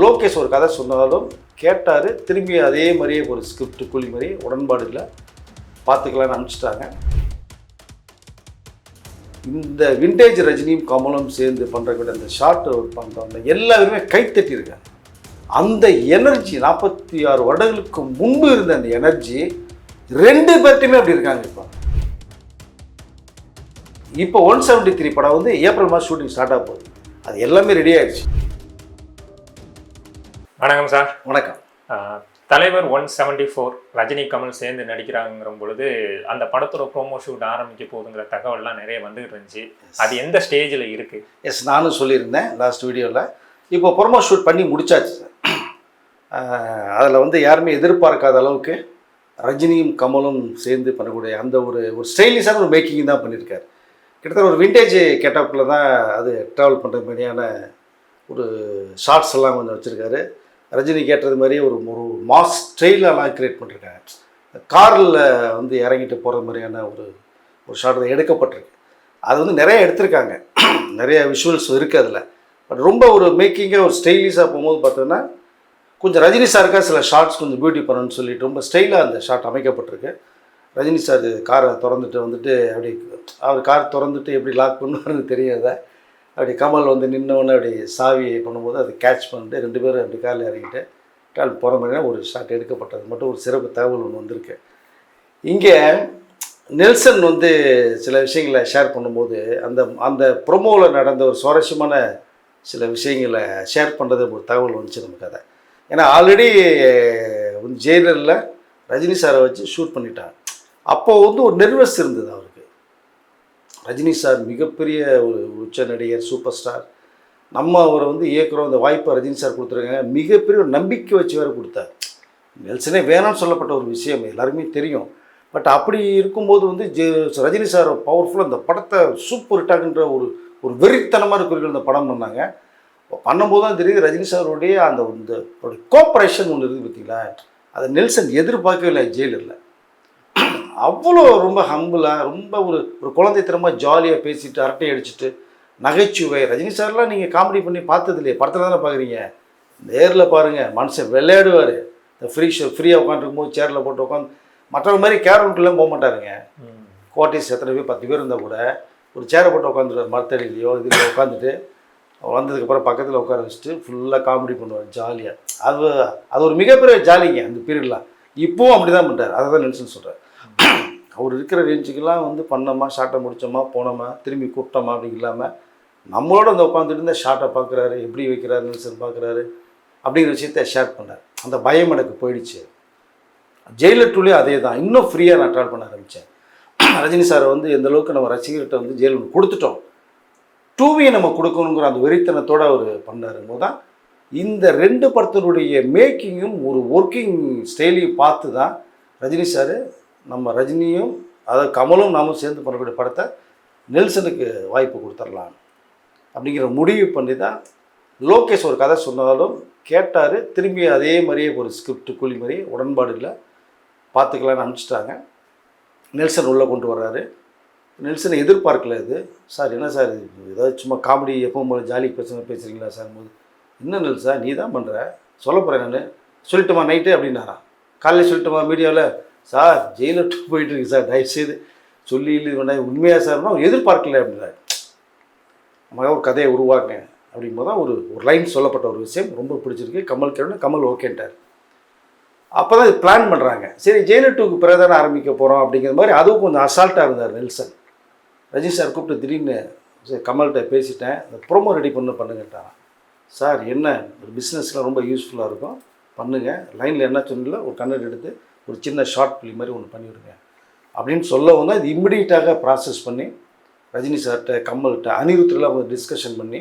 லோகேஷ் ஒரு கதை சொன்னாலும் கேட்டார் திரும்பி அதே மாதிரியே ஒரு ஸ்கிரிப்ட் கூலி மாதிரி உடன்பாடு இல்லை. பார்த்துக்கலான்னு அனுப்பிச்சிட்டாங்க. இந்த விண்டேஜ் ரஜினியும் கமலும் சேர்ந்து பண்ணுறக்கூடிய அந்த ஷார்ட் பண்ணுறவங்க எல்லாருமே கைத்தட்டியிருக்காங்க. அந்த எனர்ஜி நாற்பத்தி ஆறு வருடங்களுக்கு முன்பு இருந்த அந்த எனர்ஜி ரெண்டு பேர்ட்டையுமே அப்படி இருக்காங்க இப்போ. இப்போ ஒன் செவன்ட்டி த்ரீ படம் வந்து ஏப்ரல் மாதம் ஷூட்டிங் ஸ்டார்ட் ஆக போகுது. அது எல்லாமே ரெடி ஆயிடுச்சு. வணக்கம் சார். வணக்கம். தலைவர் one seventy four Rajini Kamal சேர்ந்து நடிக்கிறாங்கிற பொழுது அந்த படத்தோட ப்ரோமோ ஷூட் ஆரம்பிக்க போகுதுங்கிற தகவல்லாம் நிறைய வந்துகிட்டு இருந்துச்சு. அது எந்த ஸ்டேஜில் இருக்கு? எஸ் நானும் சொல்லியிருந்தேன் லாஸ்ட் வீடியோவில் இப்போ ப்ரொமோ ஷூட் பண்ணி முடிச்சாச்சு சார். அதில் வந்து யாருமே எதிர்பார்க்காத அளவுக்கு ரஜினியும் கமலும் சேர்ந்து பண்ணக்கூடிய அந்த ஒரு ஒரு ஸ்டைலிஷான ஒரு மேக்கிங் தான் பண்ணியிருக்காரு. கிட்டத்தட்ட ஒரு விண்டேஜ் கெட்டப்பில் தான் அது ட்ராவல் பண்ணுற மாதிரியான ஒரு ஷார்ட்ஸ் எல்லாம் கொஞ்சம் வச்சுருக்காரு. ரஜினி கேட்டது மாதிரி ஒரு ஒரு மாஸ் ஸ்டைலெல்லாம் கிரியேட் பண்ணிருக்காங்க. காரில் வந்து இறங்கிட்டு போகிற மாதிரியான ஒரு ஒரு ஷார்ட் எடுக்கப்பட்டிருக்கு. அது வந்து நிறைய எடுத்திருக்காங்க. நிறைய விஷுவல்ஸ் இருக்குது அதில். பட் ரொம்ப ஒரு மேக்கிங்காக ஒரு ஸ்டைலிஷாக போகும்போது பார்த்தோன்னா கொஞ்சம் ரஜினி சாருக்காக சில ஷார்ட்ஸ் கொஞ்சம் பியூட்டி பண்ணணும்னு சொல்லிட்டு ரொம்ப ஸ்டைலாக அந்த ஷார்ட் அமைக்கப்பட்டிருக்கு. ரஜினி சார் காரை திறந்துட்டு வந்துட்டு அப்படி அவர் கார் திறந்துட்டு எப்படி லாக் பண்ணுவார்னு தெரியாத அப்படி கமல் வந்து நின்னவொன்னே அப்படி சாவி பண்ணும்போது அதை கேட்ச் பண்ணிட்டு ரெண்டு பேரும் ரெண்டு காரில் இறங்கிட்டு கால் போகிற மாதிரினா ஒரு ஷாட் எடுக்கப்பட்டது. மட்டும் ஒரு சிறப்பு தகவல் ஒன்று வந்திருக்கு. இங்கே நெல்சன் வந்து சில விஷயங்களை ஷேர் பண்ணும்போது அந்த அந்த ப்ரொமோவில் நடந்த ஒரு சுவாரஸ்யமான சில விஷயங்களை ஷேர் பண்ணுறது ஒரு தகவல் வந்துச்சு நமக்கு அதை. ஏன்னா ஆல்ரெடி ஜெயிலரில் ரஜினி சாரை வச்சு ஷூட் பண்ணிட்டாங்க. அப்போ வந்து ஒரு நெர்வஸ் இருந்தது அவருக்கு. ரஜினி சார் மிகப்பெரிய ஒரு உச்ச நடிகர் சூப்பர் ஸ்டார். நம்ம அவரை வந்து இயக்குறோம். அந்த வாய்ப்பை ரஜினி சார் கொடுத்துருக்காங்க. மிகப்பெரிய ஒரு நம்பிக்கை வச்சு வேறு கொடுத்தார். நெல்சனே வேணாம்னு சொல்லப்பட்ட ஒரு விஷயம் எல்லாருமே தெரியும். பட் அப்படி இருக்கும்போது வந்து ஜெ ரஜினி சார் பவர்ஃபுல்லாக அந்த படத்தை சூப்பர் ஹிட்டாகுன்ற ஒரு ஒரு வெறித்தனமாக இருக்கிற இந்த படம் பண்ணாங்க. பண்ணும்போது தான் தெரியுது ரஜினி சாருடைய அந்த இந்த கோஆப்ரேஷன் ஒன்று இருக்குது பார்த்தீங்களா? அதை நெல்சன் எதிர்பார்க்கவே இல்லை ஜெயிலரில் அவ்வளோ ரொம்ப ஹம்பிளாக ரொம்ப ஒரு ஒரு குழந்தைத்தனமாக ஜாலியாக பேசிட்டு அரட்டை அடிச்சுட்டு நகைச்சுவை ரஜினி சார்லாம் நீங்கள் காமெடி பண்ணி பார்த்தது இல்லையே படத்தில் தானே பார்க்குறீங்க நேரில் பாருங்கள் மனுஷன் விளையாடுவார் இந்த ஃப்ரீ ஷோ ஃப்ரீயாக உட்காந்துருக்கும் போது சேரில் போட்டு உட்காந்து மற்றவங்க மாதிரி கேரவுண்ட்லாம் போக மாட்டாருங்க. கோட்டைஸ் எத்தனை பேர் பத்து பேர் இருந்தால் கூட ஒரு சேரை போட்டு உட்காந்துருவார் மரத்தடியிலையோ இதில் உட்காந்துட்டு வந்ததுக்கப்புறம் பக்கத்தில் உட்கார வச்சுட்டு ஃபுல்லாக காமெடி பண்ணுவார் ஜாலியாக அது அது ஒரு மிகப்பெரிய ஜாலிங்க அந்த பீரியட்லாம் இப்போவும் அப்படி தான் பண்ணுறாரு அதை தான் நெல்சன் சொல்கிறார் அவர் இருக்கிற ரேஞ்சுக்கெல்லாம் வந்து பண்ணோமா ஷார்ட்டை முடித்தோமா போனோமா திரும்பி கூப்பிட்டோமா அப்படி இல்லாமல் நம்மளோட அந்த உட்காந்துட்டு இருந்த ஷார்ட்டை பார்க்குறாரு எப்படி வைக்கிறாரு நெல்சன் பார்க்குறாரு அப்படிங்கிற விஷயத்த ஷேர் பண்ணார். அந்த பயம் எனக்கு போயிடுச்சு. ஜெயிலர் டூலேயும் அதே தான் இன்னும் ஃப்ரீயாக நான் ட்ராவல் பண்ண ஆரம்பித்தேன் ரஜினி சாரை வந்து எந்த அளவுக்கு நம்ம ரசிகர்கிட்ட வந்து ஜெயிலர் கொடுத்துட்டோம். டூவியை நம்ம கொடுக்கணுங்கிற அந்த வெறித்தனத்தோடு அவர் பண்ணாரும் தான் இந்த ரெண்டு படத்தினுடைய மேக்கிங்கும் ஒரு ஒர்க்கிங் ஸ்டைலையும் பார்த்து தான் ரஜினி சார் நம்ம ரஜினியும் அதாவது கமலும் நாமும் சேர்ந்து பண்ணக்கூடிய படத்தை நெல்சனுக்கு வாய்ப்பு கொடுத்துடலாம் அப்படிங்கிற முடிவு பண்ணி தான் லோகேஷ் ஒரு கதை சொன்னாலும் கேட்டார். திரும்பி அதே மாதிரியே ஒரு ஸ்கிரிப்ட் கூலி மாதிரி உடன்பாடு இல்லை. பார்த்துக்கலான்னு அனுப்பிச்சிட்டாங்க. நெல்சன் உள்ளே கொண்டு வர்றாரு. நெல்சனை எதிர்பார்க்கல இது. சார் என்ன சார் இது? ஏதாவது சும்மா காமெடி எப்பவும் போல ஜாலி பேசுங்க பேசுகிறீங்களா சார்? போது என்ன நெல்சா நீ தான் பண்ணுற சொல்ல போகிறேன் நான். சொல்லட்டுமா நைட்டு? அப்படின்னாரா காலையில் சொல்லட்டுமா மீடியாவில்? சார் ஜெயிலர் போயிட்டுருக்கு சார் தயவுசெய்து. சொல்லி இல்லை வேண்டாம் உண்மையாக சார்னா அவர் எதிர்பார்க்கல அப்படின்றார். நமக்காக ஒரு கதையை உருவாக்குங்க அப்படிங்கும்போது தான் ஒரு ஒரு லைன் சொல்லப்பட்ட ஒரு விஷயம் ரொம்ப பிடிச்சிருக்கு. கமல் கேட்டு கமல் ஓகேன்ட்டார் அப்போ தான் இது பிளான் பண்ணுறாங்க சரி ஜெயலலிட்டுக்கு பிறகு தானே ஆரம்பிக்க போகிறோம் அப்படிங்கிற மாதிரி அதுவும் கொஞ்சம் அசால்ட்டாக இருந்தார் நெல்சன். ரஜினி சார் கூப்பிட்டு திடீர்னு சரி கமல்கிட்ட பேசிட்டேன். இந்த ப்ரோமோ ரெடி பண்ண பண்ணுங்கட்டான் சார் என்ன? ஒரு பிஸ்னஸ்லாம் ரொம்ப யூஸ்ஃபுல்லாக இருக்கும். பண்ணுங்கள் லைனில் என்ன சொன்னல ஒரு கண்ணட் எடுத்து ஒரு சின்ன ஷார்ட் ஃபிலிம் மாதிரி ஒன்று பண்ணிவிடுங்க. அப்படின்னு சொல்லவும் தான் இது இம்மிடியட்டாக ப்ராசஸ் பண்ணி ரஜினி சார்கிட்ட கமல்கிட்ட அனிருத்தில் அவங்க டிஸ்கஷன் பண்ணி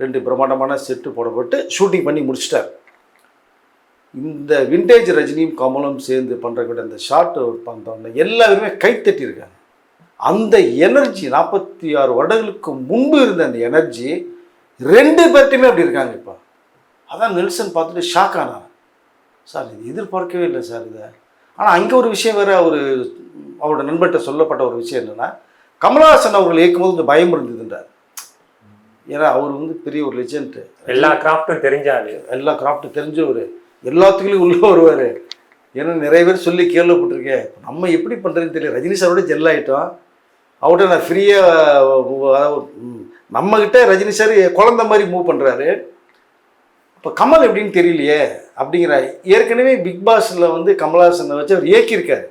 ரெண்டு பிரம்மாண்டமான செட்டு போடப்பட்டு ஷூட்டிங் பண்ணி முடிச்சிட்டார். இந்த விண்டேஜ் ரஜினியும் கமலும் சேர்ந்து பண்ணுறக்கூடிய அந்த ஷார்ட் பண்ணுறவங்க எல்லாருமே கைத்தட்டியிருக்காங்க. அந்த எனர்ஜி நாற்பத்தி ஆறு வருடங்களுக்கு முன்பு இருந்த அந்த எனர்ஜி ரெண்டு பேர்ட்டையுமே அப்படி இருக்காங்க இப்போ. அதான் நெல்சன் பார்த்துட்டு ஷாக் ஆனார். சார் இது எதிர்பார்க்கவே இல்லை சார் இதை. ஆனால் அங்கே ஒரு விஷயம் வேறு அவர் அவரோட நண்பர்கிட்ட சொல்லப்பட்ட ஒரு விஷயம் என்னென்னா கமலஹாசன் அவர்கள் இயக்கும்போது கொஞ்சம் பயம் இருந்ததுன்றார். ஏன்னா அவர் வந்து பெரிய ஒரு லெஜெண்ட் எல்லா கிராஃப்டும் தெரிஞ்சாலு எல்லா கிராஃப்ட் தெரிஞ்சவர். எல்லாத்துக்குள்ளேயும் உள்ள வருவார். ஏன்னா நிறைய பேர் சொல்லி கேள்விப்பட்டிருக்கேன். நம்ம எப்படி பண்ணுறதுன்னு தெரியல. ரஜினி சாரோட ஜெல் ஆகிட்டோம் அவர்கிட்ட நான் ஃப்ரீயாக நம்மக்கிட்ட ரஜினி சார் குழந்த மாதிரி மூவ் பண்ணுறாரு இப்போ கமல் எப்படின்னு தெரியலையே அப்படிங்கிற ஏற்கனவே பிக் பாஸில் வந்து கமல்ஹாசனை வச்சு அவர் இயக்கியிருக்காரு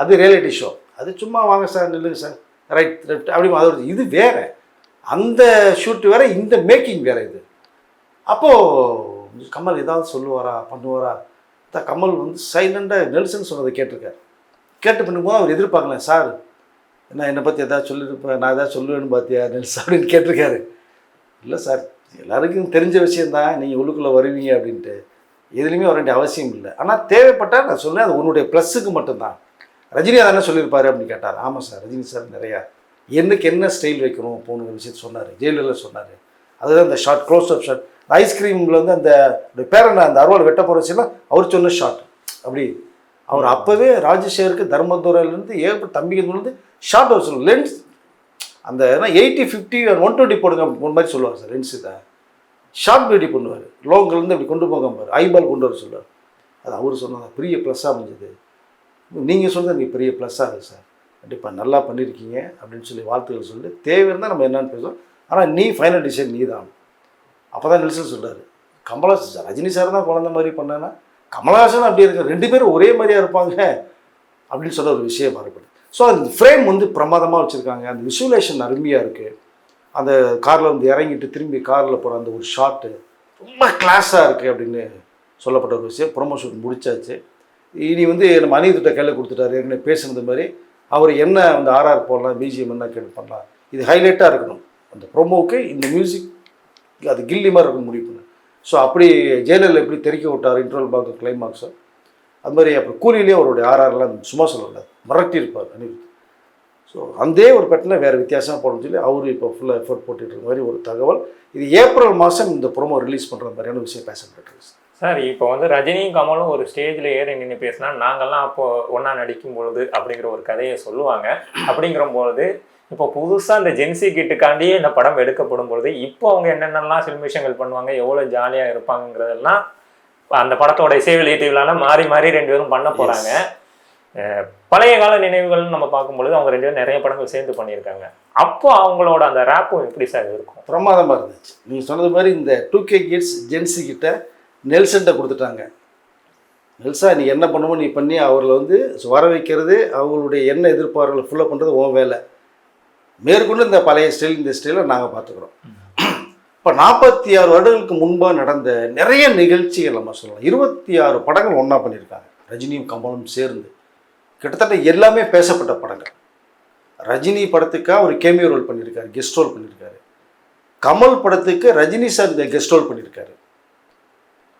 அது ரியாலிட்டி ஷோ அது சும்மா வாங்க சார் நில்லுங்க சார். ரைட் லெஃப்ட் அப்படி அது இது வேற. அந்த ஷூட் வேற இந்த மேக்கிங் வேற இது. அப்போது கமல் ஏதாவது சொல்லுவாரா பண்ணுவாரா? தான் கமல் வந்து சைலண்டாக நெல்சன் சொன்னதை கேட்டிருக்காரு. கேட்டு பண்ணும்போது அவர் எதிர்பார்க்கல சார் என்ன என்னை பற்றி எதாவது சொல்லியிருப்பேன் நான் எதாவது சொல்லுவேன்னு பார்த்தியா நெல்சன்? அப்படின்னு கேட்டிருக்காரு. இல்லை சார். எல்லாருக்கும் தெரிஞ்ச விஷயந்தான் நீங்கள் உள்ளுக்குள்ளே வருவீங்க அப்படின்ட்டு. எதுலேயுமே வர வேண்டிய அவசியம் இல்லை. ஆனால் தேவைப்பட்டால் நான் சொன்னேன் அது உன்னுடைய ப்ளஸ்ஸுக்கு மட்டும்தான். ரஜினி அதானே சொல்லியிருப்பாரு அப்படின்னு கேட்டார். ஆமாம் சார் ரஜினி சார் நிறையா. என்னக்கு என்ன ஸ்டைல் வைக்கணும் போகணுங்கிற விஷயத்த சொன்னார். ஜெயிலில் சொன்னார். அதுதான் அந்த ஷார்ட் க்ளோஸ் அப் ஷாட் ஐஸ்கிரீமில் வந்து அந்த பேரனை அந்த அருவாள் வெட்ட போகிற விஷயம் அவர் சொன்ன ஷார்ட் அப்படி. அவர் அப்போவே ராஜசேகருக்கு தர்மதுரையிலேருந்து ஏகப்பட்ட தம்பிக்கு ஷார்ட் அவர் சொல்லுவார் லென்ஸ் அந்த எயிட்டி ஃபிஃப்டி ஒன் டுவெண்ட்டி போடுங்க ஒரு மாதிரி சொல்லுவார் சார் லென்ஸ் ஷார்ட் பியூட்டி பண்ணுவார் லோங்கலேருந்து இப்படி கொண்டு போக பாரு. ஐபால் கொண்டு வர சொல்லுவார் அது அவர் சொன்னது பெரிய ப்ளஸ்ஸாக அமைஞ்சது. நீங்கள் சொல்றது எனக்கு பெரிய ப்ளஸ்ஸாக இருக்குது சார். கண்டிப்பாக நல்லா பண்ணியிருக்கீங்க அப்படின்னு சொல்லி வாழ்த்துக்கள் சொல்லி தேவை இருந்தால் நம்ம என்னன்னு பேசுவோம். ஆனால் நீ ஃபைனல் டிசிஷன் நீ தான் அப்போ தான் நெல்சன் சொல்கிறார் கமலஹாசன் சார் ரஜினி சார் தான் குழந்த மாதிரி பண்ணேன்னா கமலஹாசன் அப்படி இருக்க ரெண்டு பேரும் ஒரே மாதிரியா இருப்பாங்க அப்படின்னு சொல்ல ஒரு விஷயம் மறுபடி ஸோ அந்த ஃப்ரேம் வந்து பிரமாதமாக வச்சுருக்காங்க. அந்த விஷுவலேஷன் அருமையாக இருக்குது அந்த காரில் வந்து இறங்கிட்டு திரும்பி காரில் போகிற அந்த ஒரு ஷாட்டு ரொம்ப கிளாஸாக இருக்குது அப்படின்னு சொல்லப்பட்ட ஒரு விஷயம். ப்ரொமோ ஷூட் முடிச்சாச்சு. இனி வந்து நம்ம அனிதிட்ட கையில் கொடுத்துட்டாரு. ஏற்கனவே பேசுனது மாதிரி அவர் என்ன அந்த ஆர்ஆர் போடலாம் பிஜிஎம் என்ன கேட்டு பண்ணலாம் இது ஹைலைட்டாக இருக்கணும். அந்த ப்ரொமோவுக்கு இந்த மியூசிக் அது கில்லி மாதிரி இருக்கணும் முடிவு பண்ணு ஸோ அப்படி ஜெயலலிதா எப்படி தெரிக்க விட்டார் இன்ட்ரோல் பார்க்க கிளைமாக்ஸை அது மாதிரி அப்புறம் கூலியிலே அவருடைய ஆர்ஆர்லாம் சும்மா சொல்லக்கூடாது மிரட்டி இருப்பார் அனிருத் ஸோ அந்த ஒரு பட்டில் வேறு வித்தியாசமாக போடணும்னு சொல்லி அவர் இப்போ ஃபுல்லாக எஃபர்ட் போட்டுட்டு இருக்க மாதிரி ஒரு தகவல். இது ஏப்ரல் மாதம் இந்த ப்ரோமோ ரிலீஸ் பண்ணுற மாதிரியான விஷயம் பேசப்பட்டிருக்கு. சார் இப்போ வந்து ரஜினியும் கமலும் ஒரு ஸ்டேஜில் ஏறி நின்று பேசினா நாங்கள்லாம் அப்போ ஒன்றா நடிக்கும் பொழுது அப்படிங்கிற ஒரு கதையை சொல்லுவாங்க. அப்படிங்கிற பொழுது இப்போ புதுசாக இந்த ஜென்சி கிட்டுக்காண்டியே இந்த படம் எடுக்கப்படும் பொழுது இப்போ அவங்க என்னென்னலாம் சில்மிஷங்கள் பண்ணுவாங்க எவ்வளோ ஜாலியாக இருப்பாங்கங்கிறதெல்லாம் அந்த படத்தோட இசை வெளியீட்டு விழால மாறி மாறி ரெண்டு பேரும் பண்ண போகிறாங்க பழைய கால நினைவுகள்னு நம்ம பார்க்கும்பொழுது அவங்க ரெண்டு பேரும் நிறைய படங்கள் சேர்ந்து பண்ணியிருக்காங்க. அப்போ அவங்களோட அந்த ரேப்பும் எப்படி சார் இருக்கும்? பிரமாதமாக இருந்துச்சு. நீங்கள் சொன்னது மாதிரி இந்த டூ கே கிட்ஸ் ஜென்சி கிட்ட நெல்சன்ட்ட கொடுத்துட்டாங்க. நெல்சா நீ என்ன பண்ணுமோ நீ பண்ணி அவர்களை வந்து வர வைக்கிறது அவங்களுடைய என்ன எதிர்பார்ப்புகளை ஃபுல்லாக பண்ணுறது உன் வேலை. மேற்கொண்டு இந்த பழைய ஸ்டைல் இந்த ஸ்டைலை நாங்கள் பார்த்துக்குறோம். இப்போ நாற்பத்தி ஆறு வருடங்களுக்கு முன்பாக நடந்த நிறைய நிகழ்ச்சிகள் நம்ம சொல்லலாம். இருபத்தி ஆறு படங்கள் ஒன்றா பண்ணியிருக்காங்க. ரஜினியும் கமலும் சேர்ந்து. கிட்டத்தட்ட எல்லாமே பேசப்பட்ட படங்கள். ரஜினி படத்துக்காக ஒரு கேமியோ ரோல் பண்ணியிருக்காரு கெஸ்ட் ரோல் பண்ணியிருக்காரு. கமல் படத்துக்கு ரஜினி சார் இந்த கெஸ்ட் ரோல் பண்ணியிருக்காரு.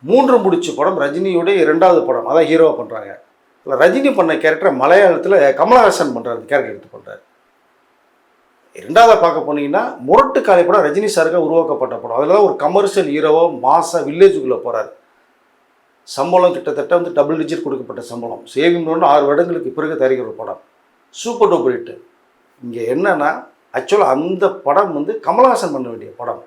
மூன்று முடிச்சு படம் ரஜினியுடைய இரண்டாவது படம். அதான் ஹீரோவாக பண்ணுறாங்க இல்லை ரஜினி பண்ண கேரக்டரை மலையாளத்தில் கமலஹாசன் பண்ணுறாரு கேரக்டர் எடுத்து பண்ணுறாரு ரெண்டாவது பார்க்க போனீங்கன்னா முரட்டு காலை படம் ரஜினி சாருக்காக உருவாக்கப்பட்ட படம். அதில் தான் ஒரு கமர்ஷியல் ஹீரோவோ மாச வில்லேஜுக்குள்ளே போகிறார் சம்பளம் கிட்டத்தட்ட வந்து டபுள் டிஜிட் கொடுக்கப்பட்ட சம்பளம். சேவிங் லோன் ஆறு வருடங்களுக்கு பிறகு தயாரிக்கிற ஒரு படம். சூப்பர் டூப்பர் ஹிட்டு இங்கே என்னன்னா ஆக்சுவலாக அந்த படம் வந்து கமலஹாசன் பண்ண வேண்டிய படம்.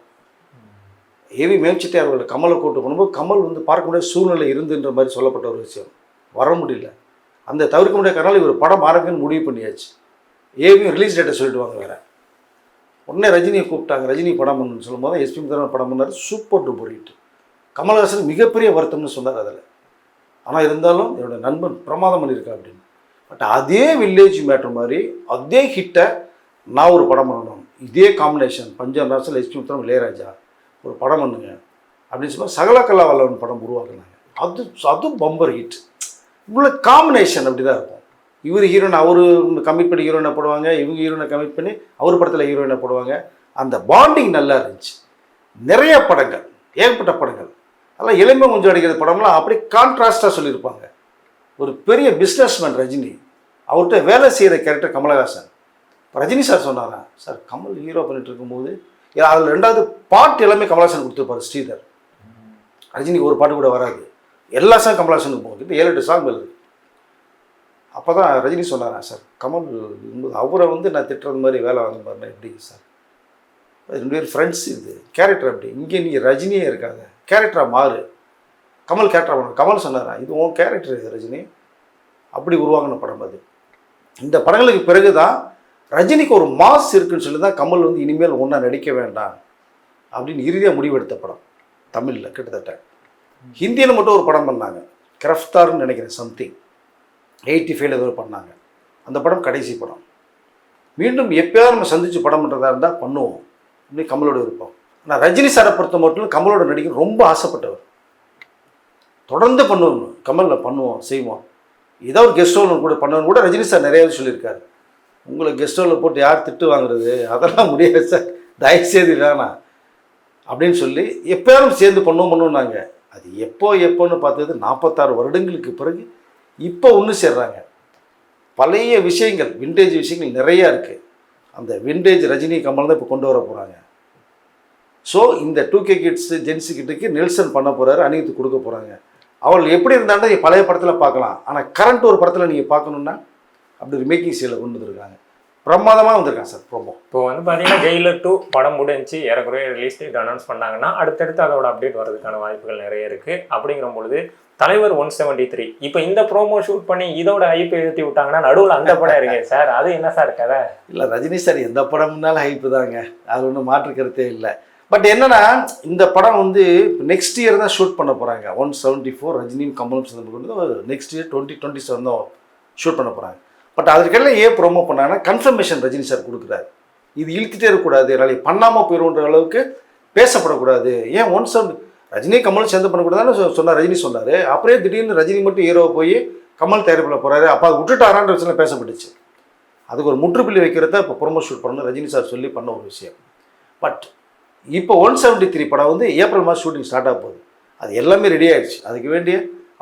ஏவி மேம்சிட்டே அவர்களை கமலை கூட்டு போகும்போது கமல் வந்து பார்க்க முடியாத சூழ்நிலை இருந்துன்ற மாதிரி சொல்லப்பட்ட ஒரு விஷயம். வர முடியல. அந்த தவிர்க்க முடியாத காரணம் இவர் படம் ஆரம்பிக்கணும்னு முடிவு பண்ணியாச்சு. ஏவியும் ரிலீஸ் டேட்டை சொல்லிடுவாங்க வேறு. உடனே ரஜினியை கூப்பிட்டாங்க. ரஜினி படம் பண்ணணும்னு சொல்லும்போது எஸ்பி முத்தரன் படம் பண்ணார். Super duper hit. கமல்ஹாசன் மிகப்பெரிய வருத்தம்னு சொன்னார் அதில். ஆனால் இருந்தாலும் என்னோட நண்பன் பிரமாதம் பண்ணியிருக்கா அப்படின்னு. பட் அதே வில்லேஜ் மேட்ரு மாதிரி அதே ஹிட்டை நான் ஒரு படம் பண்ணணும். இதே காம்பினேஷன் பஞ்சாப் ராசல் எஸ்பி முத்தரம் இளையராஜா ஒரு படம் பண்ணுங்க அப்படின்னு சொல்லி சகலகலா வல்லவன் படம் உருவாக்குனாங்க. அது அதுவும் பம்பர் ஹிட் இவ்வளோ காம்பினேஷன் அப்படி தான் இருக்கும். இவர் ஹீரோயின் அவர் கமிட் பண்ணி ஹீரோயினை போடுவாங்க இவங்க ஹீரோயினை கமிட் பண்ணி அவர் படத்தில் ஹீரோயினை போடுவாங்க. அந்த பாண்டிங் நல்லா இருந்துச்சு. நிறைய படங்கள் ஏகப்பட்ட படங்கள். அதெல்லாம் எளிமை கொஞ்சம் அடிக்கிற படம்லாம் அப்படி கான்ட்ராஸ்டாக சொல்லியிருப்பாங்க. ஒரு பெரிய பிஸ்னஸ்மேன் ரஜினி அவர்கிட்ட வேலை செய்கிற கேரக்டர் கமலஹாசன். ரஜினி சார் சொன்னாரா சார் கமல் ஹீரோ பண்ணிட்டு இருக்கும்போது அதில் ரெண்டாவது பாட்டு எல்லாமே கமலஹாசன் கொடுத்துருப்பாரு ஸ்ரீதர். ரஜினிக்கு ஒரு பாட்டு கூட வராது. எல்லா சாங் கமலஹாசனுக்கு போகும். இப்போ ஏழு எட்டு சாங் வருது. அப்போ தான் ரஜினி சொன்னாரா சார் கமல் அவரை வந்து நான் திட்டுறது மாதிரி வேலை வாங்க பாருன்னா எப்படி சார்? ரெண்டு பேரும் ஃப்ரெண்ட்ஸ் இது. கேரக்டர் அப்படி. இங்கே நீ ரஜினியே இருக்காங்க கேரக்டராக மாறு. கமல் கேரக்டர் பண்ண கமல் சொன்னாரா இது உன் கேரக்டர் இது ரஜினி. அப்படி உருவாங்கின படம் அது. இந்த படங்களுக்கு பிறகு தான் ரஜினிக்கு ஒரு மாஸ் இருக்குன்னு சொல்லி தான் கமல் வந்து இனிமேல் ஒன்றா நடிக்க வேண்டாம் அப்படின்னு இறுதியாக முடிவெடுத்த படம். தமிழில் கிட்டத்தட்ட. ஹிந்தியில் மட்டும் ஒரு படம் பண்ணாங்க. கிரஃப்தார்னு நினைக்கிறேன் சம்திங் எயிட்டி ஃபைவ்ல ஏதோ பண்ணாங்க. அந்த படம் கடைசி படம். மீண்டும் எப்பயாவது நம்ம சந்திச்சு படம் பண்ணுறதா இருந்தால் பண்ணுவோம். இன்னும் கமலோட விருப்பம். ஆனால் ரஜினி சாரை பொறுத்த மட்டும் கமலோட நடிக்க ரொம்ப ஆசைப்பட்டவர். தொடர்ந்து பண்ணுவோம். கமலில் பண்ணுவோம் செய்வோம். ஏதோ ஒரு கெஸ்ட் ஹவுல் கூட பண்ணணும் கூட ரஜினி சார் நிறையாவே சொல்லியிருக்காரு. உங்களை கெஸ்ட் ஹவுலில் போட்டு யார் திட்டு வாங்குறது? அதெல்லாம் முடியாது சார். தயவுசெய்து வேணாம். அப்படின்னு சொல்லி எப்போயாரும் சேர்ந்து பண்ணுவோம் பண்ணுவோம்னாங்க. அது எப்போ எப்போன்னு பார்த்தது நாற்பத்தாறு வருடங்களுக்கு பிறகு இப்போ ஒன்று சேர்றாங்க. பழைய விஷயங்கள் விண்டேஜ் விஷயங்கள் நிறையா இருக்குது அந்த விண்டேஜ் ரஜினி கமல் தான் இப்போ கொண்டு வர போகிறாங்க ஸோ இந்த டூ கே கிட்ஸ் ஜென்ஸு கிட்டுக்கு நெல்சன் பண்ண போகிறாரு அணிவித்து கொடுக்க போகிறாங்க அவள் எப்படி இருந்தாலும் பழைய படத்தில் பார்க்கலாம். ஆனால் கரண்ட் ஒரு படத்தில் நீங்கள் பார்க்கணுன்னா அப்படி ஒரு மேக்கிங் சீலை கொண்டு வந்துருக்காங்க. பிரமாதமாக வந்திருக்காங்க சார் ப்ரோமோ இப்போ வந்து பார்த்தீங்கன்னா ஜெயிலர் டூ படம் முடிஞ்சு ஏறக்குறைய ரிலீஸ் டேட் அனௌன்ஸ் பண்ணாங்கன்னா அடுத்தடுத்து அதோட அப்டேட் வரதுக்கான வாய்ப்புகள் நிறைய இருக்கு. அப்படிங்கிற பொழுது தலைவர் ஒன் செவன்டி த்ரீ இப்போ இந்த ப்ரோமோ ஷூட் பண்ணி இதோட ஐப்பை ஏற்றி விட்டாங்கன்னா நடுவில் அந்த படம் இருக்கு சார். அது என்ன சார் கதை? இல்லை ரஜினி சார் எந்த படம்னாலும் ஹைப்பு தாங்க. அது ஒன்றும் மாற்று கருத்தே இல்லை. பட் என்னன்னா இந்த படம் வந்து நெக்ஸ்ட் இயர் தான் ஷூட் பண்ண போகிறாங்க ஒன் செவன்ட்டி ஃபோர் ரஜினியும் கமலும் சேர்ந்து next year twenty twenty seven தான் ஷூட் பண்ண போகிறாங்க பட் அதுக்கெல்லாம் ஏன் ப்ரோமோ பண்ணாங்கன்னா கன்ஃபர்மேஷன் ரஜினி சார் கொடுக்குறாரு. இது இழுத்துட்டே இருக்கக்கூடாது நாளைக்கு பண்ணாமல் போயிடும்ன்ற அளவுக்கு பேசப்படக்கூடாது. ஏன் ஒன் ரஜினி கமல் சேர்ந்து பண்ணக்கூடாதுன்னு சொன்னார் ரஜினி சொன்னார். அப்படியே திடீர்னு ரஜினி மட்டும் ஹீரோ போய் கமல் தயாரிப்பில் போகிறாரு அப்போ அது விட்டுட்டாரான்ற விஷயம் பேசப்பட்டுச்சு. அதுக்கு ஒரு முற்றுப்புள்ளி வைக்கிறத இப்போ ப்ரோமோ ஷூட் பண்ணணும் ரஜினி சார் சொல்லி பண்ண ஒரு விஷயம். பட் இப்போ ஒன் செவன்ட்டி த்ரீ படம் வந்து ஏப்ரல் மாதம் ஷூட்டிங் ஸ்டார்ட் ஆக போகுது. அது எல்லாமே ரெடி ஆகிடுச்சு அதுக்கு வேண்டிய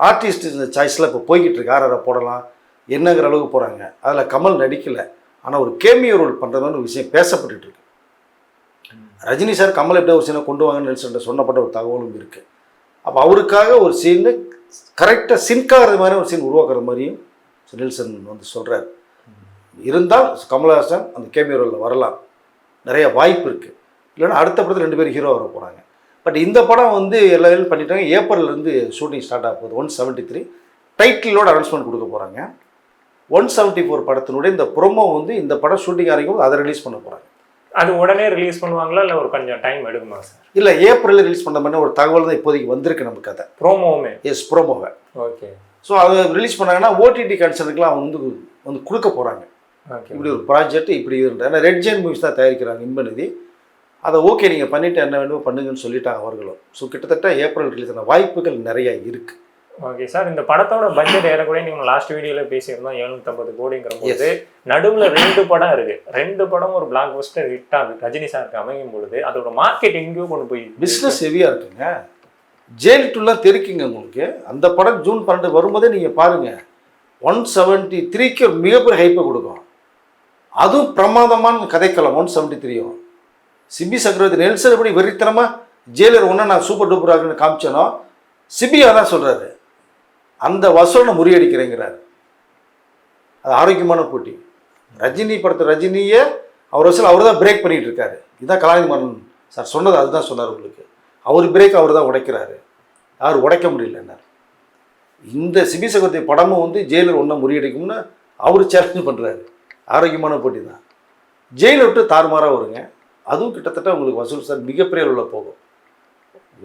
ஆர்டிஸ்ட் சாய்ஸில் இப்போ போய்கிட்டு இருக்கு. ஆர்ஆரை போடலாம். என்னங்கிற அளவுக்கு போகிறாங்க அதில் கமல் நடிக்கலை. ஆனால் ஒரு கேமியோ ரோல் பண்ணுற மாதிரி ஒரு விஷயம் பேசப்பட்டுட்டு இருக்கு. ரஜினி சார் கமல் எப்படி ஒரு சீனை கொண்டு வாங்கன்னு நெல்சன் சொன்னப்பட்ட ஒரு தகவலும் இருக்குது அப்போ அவருக்காக ஒரு சீனு கரெக்டாக சின்காகிறது மாதிரி ஒரு சீன் உருவாக்குற மாதிரியும் நெல்சன் வந்து சொல்கிறார் இருந்தால் கமல்ஹாசன் அந்த கேமியோ ரோலில் வரலாம். நிறைய வாய்ப்பு இருக்குது இல்லைன்னா அடுத்த படத்தில் ரெண்டு பேரும் ஹீரோ வர போகிறாங்க பட் இந்த படம் வந்து எல்லா பண்ணிட்டாங்க. ஏப்ரல்லேருந்து ஷூட்டிங் ஸ்டார்ட் ஆக போகுது. ஒன் செவன்ட்டி த்ரீ டைட்டிலோட அனௌன்ஸ்மெண்ட் கொடுக்க போகிறாங்க ஒன் செவன்ட்டி ஃபோர் படத்தினுடைய இந்த ப்ரோமோ வந்து இந்த படம் ஷூட்டிங் ஆரம்பிக்கும் அதை ரிலீஸ் பண்ண போகிறாங்க அது உடனே ரிலீஸ் பண்ணுவாங்களா இல்லை ஒரு கொஞ்சம் டைம் எடுக்குமா சார் இல்லை ஏப்ரலில் ரிலீஸ் பண்ண மாதிரி ஒரு தகவல் தான் இப்போதைக்கு வந்திருக்கு நம்ம கதை. ப்ரோமோவுமே எஸ் ப்ரோமோவை ஓகே ஸோ அதை ரிலீஸ் பண்ணாங்கன்னா ஓடிடி கன்சர்னுக்குலாம் அவங்க வந்து வந்து கொடுக்க போகிறாங்க இப்படி ஒரு ப்ராஜெக்ட் இப்படி இருந்த ஏன்னா ரெட் ஜெயின் மூவிஸ் தான் தயாரிக்கிறாங்க இன்பநிதி. அதை ஓகே நீங்கள் பண்ணிவிட்டு என்ன வேணுமோ பண்ணுங்கன்னு சொல்லிட்டாங்க அவர்களும். ஸோ கிட்டத்தட்ட ஏப்ரல் ரிலீஸ் ஆன வாய்ப்புகள் நிறைய இருக்குது ஓகே சார் இந்த படத்தோட பட்ஜெட் ஏறக்குறைய நீங்கள் லாஸ்ட் வீடியோல பேசியிருந்தோம் எழுநூத்தம்பது கோடிங்கிற போது நடுவுல ரெண்டு படம் இருக்கு. ரெண்டு படம் ஒரு பிளாக் பஸ்டர் ஹிட் ஆகுது. ரஜினி சாருக்கு அமையும் பொழுது அதோட மார்க்கெட் எங்கேயோ கொண்டு போய் பிஸ்னஸ் ஹெவியாக இருக்குங்க. ஜெயில் டூலாம் தெரிக்குங்க உங்களுக்கு. அந்த படம் ஜூன் பன்னெண்டு வரும்போதே நீங்கள் பாருங்கள் ஒன் செவன்ட்டி த்ரீக்கு மிகப்பெரிய ஹைப்பை கொடுக்கும். அதுவும் பிரமாதமான கதைக்களம் ஒன் செவன்ட்டி த்ரீயும் சிபி சக்கரவர்த்தி நெல்சன் எப்படி வெறித்தனமாக ஜெயிலர் ஒன்று நான் சூப்பர் டூப்பர் ஆகுன்னு காமிச்சேனோ சிபியா தான் சொல்கிறாரு அந்த வசூலை முறியடிக்கிறேங்கிறார். அது ஆரோக்கியமான போட்டி. ரஜினி படத்தை ரஜினியை அவர் வசூல் அவர் தான் பிரேக் பண்ணிகிட்டு இருக்காரு இதுதான் கலாநிதி மன்னன் சார் சொன்னது அதுதான் சொன்னார் உங்களுக்கு. அவர் பிரேக் அவர் தான் உடைக்கிறாரு. யார் உடைக்க முடியலன்னார் இந்த சிபி சக்கரவர்த்தி படமும் வந்து ஜெயிலர் ஒன்றா முறியடிக்கும்னு அவர் சேலஞ்ச் பண்ணுறாரு ஆரோக்கியமான போட்டி தான் ஜெயிலர் விட்டு தாறுமாறாக வருங்க. அதுவும் கிட்டத்தட்ட உங்களுக்கு வசூல் சார் மிகப்பெரிய அளவில் போகும்.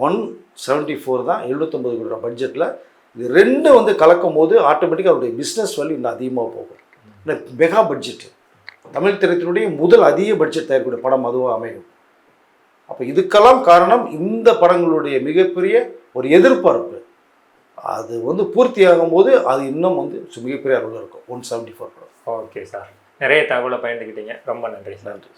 ஒன் செவன்ட்டி ஃபோர் தான் எழுநூத்தொம்பது கோடி ரூபா பட்ஜெட்டில் இது ரெண்டும் வந்து கலக்கும் போது ஆட்டோமேட்டிக்காக அவருடைய பிஸ்னஸ் வேல்யூ இன்னும் அதிகமாக போகும். இந்த மெகா பட்ஜெட்டு தமிழ் திரைத்தினுடைய முதல் அதிக பட்ஜெட் தயாரிக்கக்கூடிய படம் அதுவாக அமையும். அப்போ இதுக்கெல்லாம் காரணம் இந்த படங்களுடைய மிகப்பெரிய ஒரு எதிர்பார்ப்பு. அது வந்து பூர்த்தி ஆகும்போது அது இன்னும் வந்து மிகப்பெரிய அளவில் இருக்கும். ஒன் செவன்ட்டி ஃபோர் படம். ஓகே சார் நிறைய தகவலை பயந்துக்கிட்டீங்க ரொம்ப நன்றி சார் நன்றி